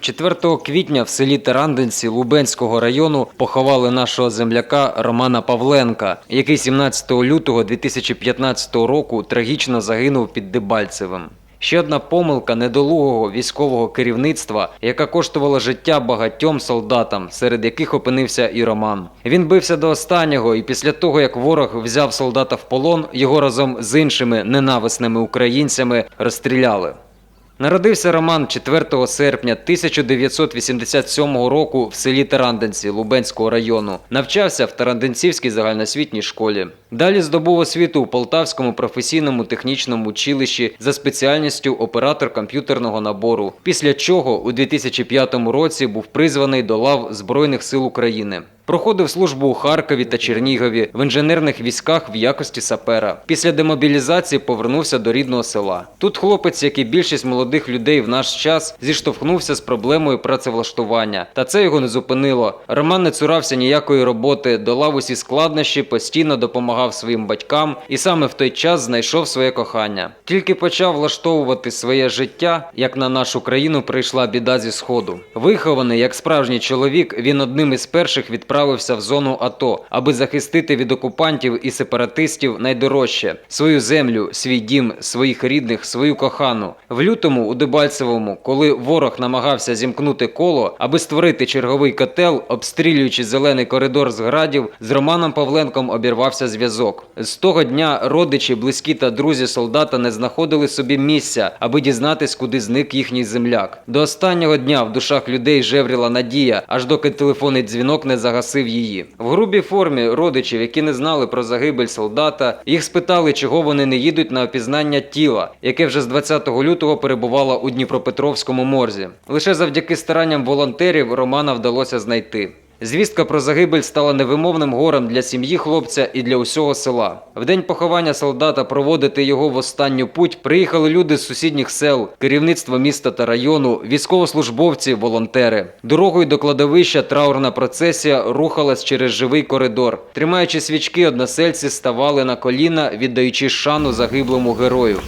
4 квітня в селі Тарандинці Лубенського району поховали нашого земляка Романа Павленка, який 17 лютого 2015 року трагічно загинув під Дебальцевим. Ще одна помилка недолугого військового керівництва, яка коштувала життя багатьом солдатам, серед яких опинився і Роман. Він бився до останнього, і після того, як ворог взяв солдата в полон, його разом з іншими ненависними українцями розстріляли. Народився Роман 4 серпня 1987 року в селі Тарандинці Лубенського району. Навчався в Тарандинцівській загальноосвітній школі. Далі здобув освіту у Полтавському професійному технічному училищі за спеціальністю оператор комп'ютерного набору. Після чого у 2005 році був призваний до лав Збройних сил України. Проходив службу у Харкові та Чернігові в інженерних військах в якості сапера. Після демобілізації повернувся до рідного села. Тут хлопець, як і більшість молодих людей в наш час, зіштовхнувся з проблемою працевлаштування. Та це його не зупинило. Роман не цурався ніякої роботи, долав усі складнощі, постійно допомагав своїм батькам і саме в той час знайшов своє кохання. Тільки почав влаштовувати своє життя, як на нашу країну прийшла біда зі сходу. Вихований як справжній чоловік, він одним із перших відправився в зону АТО, аби захистити від окупантів і сепаратистів найдорожче свою землю, свій дім, своїх рідних, свою кохану. В лютому у Дебальцевому, коли ворог намагався зімкнути коло, аби створити черговий котел, обстрілюючи зелений коридор з градів, з Романом Павленком обірвався зв'язок. З того дня родичі, близькі та друзі солдата не знаходили собі місця, аби дізнатись, куди зник їхній земляк. До останнього дня в душах людей жевріла надія, аж доки телефонний дзвінок не загасив її. В грубій формі родичів, які не знали про загибель солдата, їх спитали, чого вони не їдуть на опізнання тіла, яке вже з 20 лютого перебувало у Дніпропетровському морзі. Лише завдяки старанням волонтерів Романа вдалося знайти. Звістка про загибель стала невимовним горем для сім'ї хлопця і для усього села. В день поховання солдата проводити його в останню путь приїхали люди з сусідніх сел, керівництво міста та району, військовослужбовці, волонтери. Дорогою до кладовища траурна процесія рухалась через живий коридор. Тримаючи свічки, односельці ставали на коліна, віддаючи шану загиблому герою.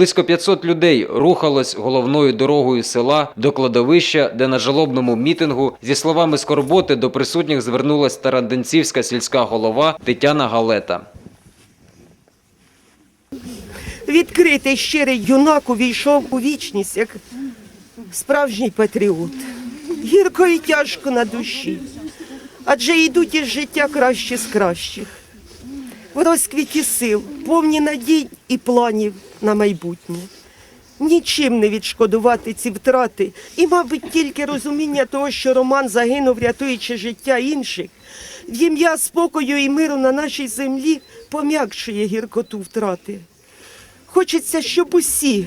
Близько 500 людей рухалось головною дорогою села до кладовища, де на жалобному мітингу зі словами скорботи до присутніх звернулась Тарандинцівська сільська голова Тетяна Галета. Відкритий щирий юнак увійшов у вічність, як справжній патріот. Гірко і тяжко на душі, адже йдуть із життя кращі з кращих. В розквіті сил, повні надій і планів на майбутнє. Нічим не відшкодувати ці втрати, і, мабуть, тільки розуміння того, що Роман загинув, рятуючи життя інших, в ім'я спокою і миру на нашій землі пом'якшує гіркоту втрати. Хочеться, щоб усі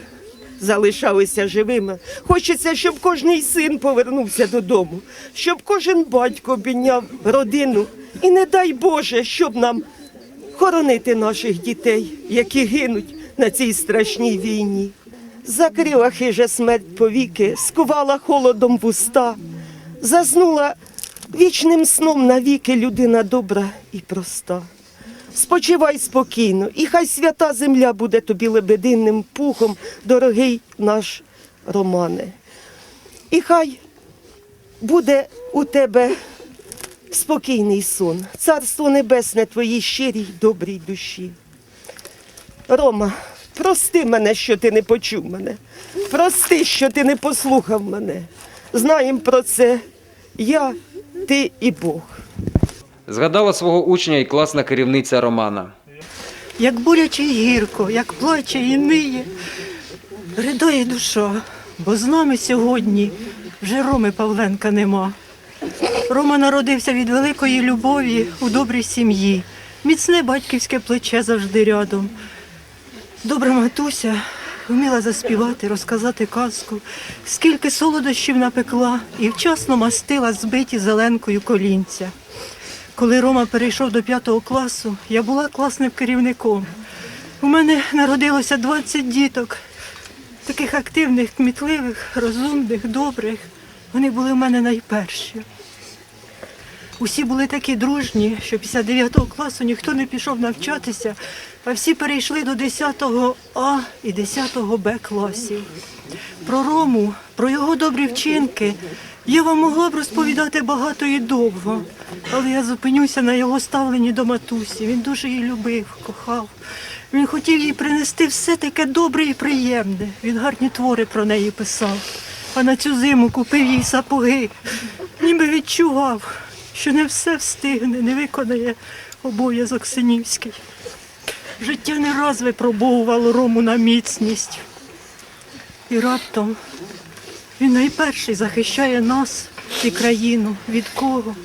залишалися живими. Хочеться, щоб кожний син повернувся додому, щоб кожен батько обійняв родину. І не дай Боже, щоб нам хоронити наших дітей, які гинуть на цій страшній війні. Закрила хижа смерть повіки, скувала холодом вуста, заснула вічним сном навіки людина добра і проста. Спочивай спокійно, і хай свята земля буде тобі лебединним пухом, дорогий наш Романе. І хай буде у тебе спокійний сон, царство небесне твоїй щирій добрій душі. Рома, прости мене, що ти не почув мене. Прости, що ти не послухав мене. Знаємо про це я, ти і Бог. Згадала свого учня і класна керівниця Романа. як боляче й гірко, як плаче і ниє, ридає душа, бо з нами сьогодні вже Роми Павленка нема. Рома народився від великої любові у добрій сім'ї. Міцне батьківське плече завжди рядом. Добра матуся вміла заспівати, розказати казку, скільки солодощів напекла і вчасно мастила збиті зеленкою колінця. Коли Рома перейшов до п'ятого класу, я була класним керівником. У мене народилося 20 діток, таких активних, кмітливих, розумних, добрих. Вони були в мене найперші. Усі були такі дружні, що після 9 класу ніхто не пішов навчатися, а всі перейшли до 10 А і 10 Б класів. Про Рому, про його добрі вчинки я вам могла б розповідати багато і довго, але я зупинюся на його ставленні до матусі. Він дуже її любив, кохав. Він хотів їй принести все таке добре і приємне. Він гарні твори про неї писав. А на цю зиму купив їй сапоги. Ніби відчував, що не все встигне, не виконає обов'язок синівський. Життя не раз випробовувало Рому на міцність. І раптом він найперший захищає нас і країну. Від кого?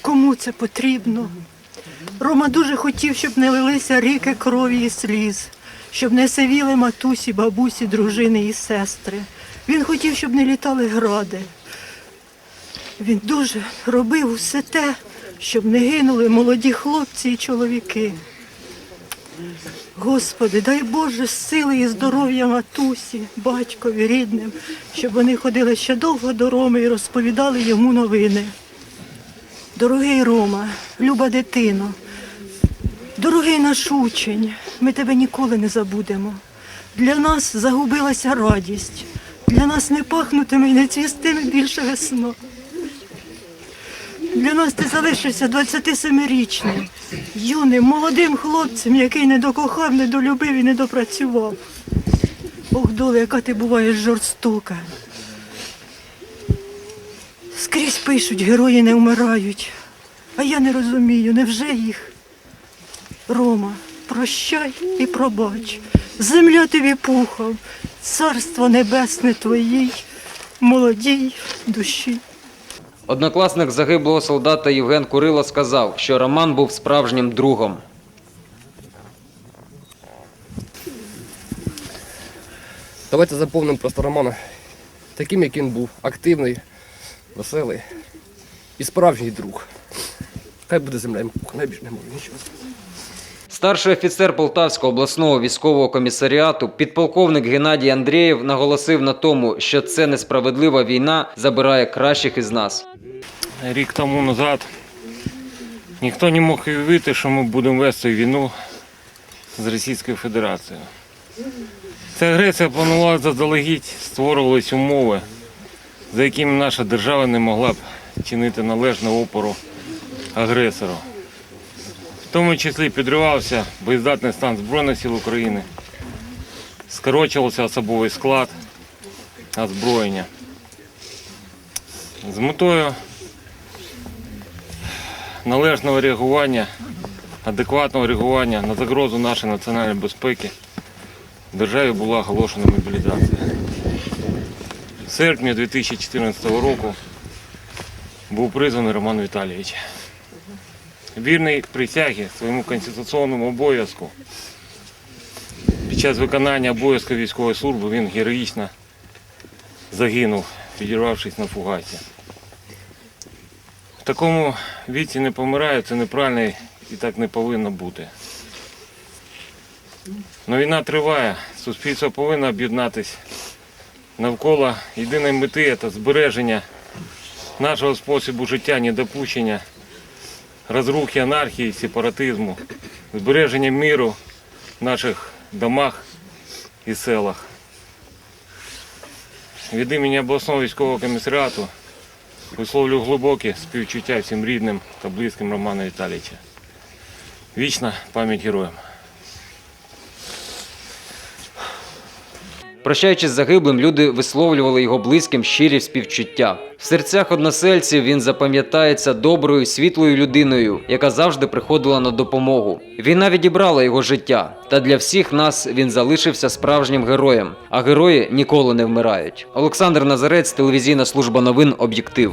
Кому це потрібно? Рома дуже хотів, щоб не лилися ріки крові і сліз, щоб не сивіли матусі, бабусі, дружини і сестри. Він хотів, щоб не літали гради. Він дуже робив усе те, щоб не гинули молоді хлопці і чоловіки. Господи, дай Боже сили і здоров'я матусі, батькові, рідним, щоб вони ходили ще довго до Роми і розповідали йому новини. Дорогий Рома, люба дитино, дорогий наш учень, ми тебе ніколи не забудемо. Для нас загубилася радість, для нас не пахнутиме і не цвістиме більше весна. Для нас ти залишишся 27-річним, юним, молодим хлопцем, який не докохав, не долюбив і не допрацював. Ох, доле, яка ти буваєш жорстока. Скрізь пишуть, герої не вмирають. А я не розумію, невже їх? Рома, прощай і пробач. Земля тобі пухом, царство небесне твоїй, молодій душі. Однокласник загиблого солдата Євген Курило сказав, що Роман був справжнім другом. Давайте заповнимо просто Романа таким, як він був, активний, веселий і справжній друг. Хай буде земля найбільше не можу нічого. Старший офіцер Полтавського обласного військового комісаріату, підполковник Геннадій Андрієв, наголосив на тому, що це несправедлива війна забирає кращих із нас. Рік тому назад ніхто не мог уявити, що ми будемо вести війну з Російською Федерацією. Ця агресія планувала заздалегідь, створювались умови, за якими наша держава не могла б чинити належного опору агресору. В тому числі підривався боєздатний стан Збройних сил України, скорочувався особовий склад озброєння. З метою належного реагування, адекватного реагування на загрозу нашої національної безпеки в державі була оголошена мобілізація. В серпні 2014 року був призваний Роман Віталійович. Вірний присяги своєму конституційному обов'язку. Під час виконання обов'язку військової служби він героїчно загинув, підірвавшись на фугасі. Такому віці не помирають, це неправильно і так не повинно бути. Но війна триває, суспільство повинно об'єднатися навколо єдиної мети це збереження нашого способу життя, недопущення розрухи, анархії, сепаратизму, збереження миру в наших домах і селах. Від імені обласного військового комісаріату висловлюю глибоке співчуття всім рідним та близьким Романа Віталійовича. Вічна пам'ять героям. Прощаючись з загиблим, люди висловлювали його близьким щирі співчуття. В серцях односельців він запам'ятається доброю, світлою людиною, яка завжди приходила на допомогу. Війна відібрала його життя, та для всіх нас він залишився справжнім героєм. А герої ніколи не вмирають. Олександр Назарець, телевізійна служба новин Об'єктив.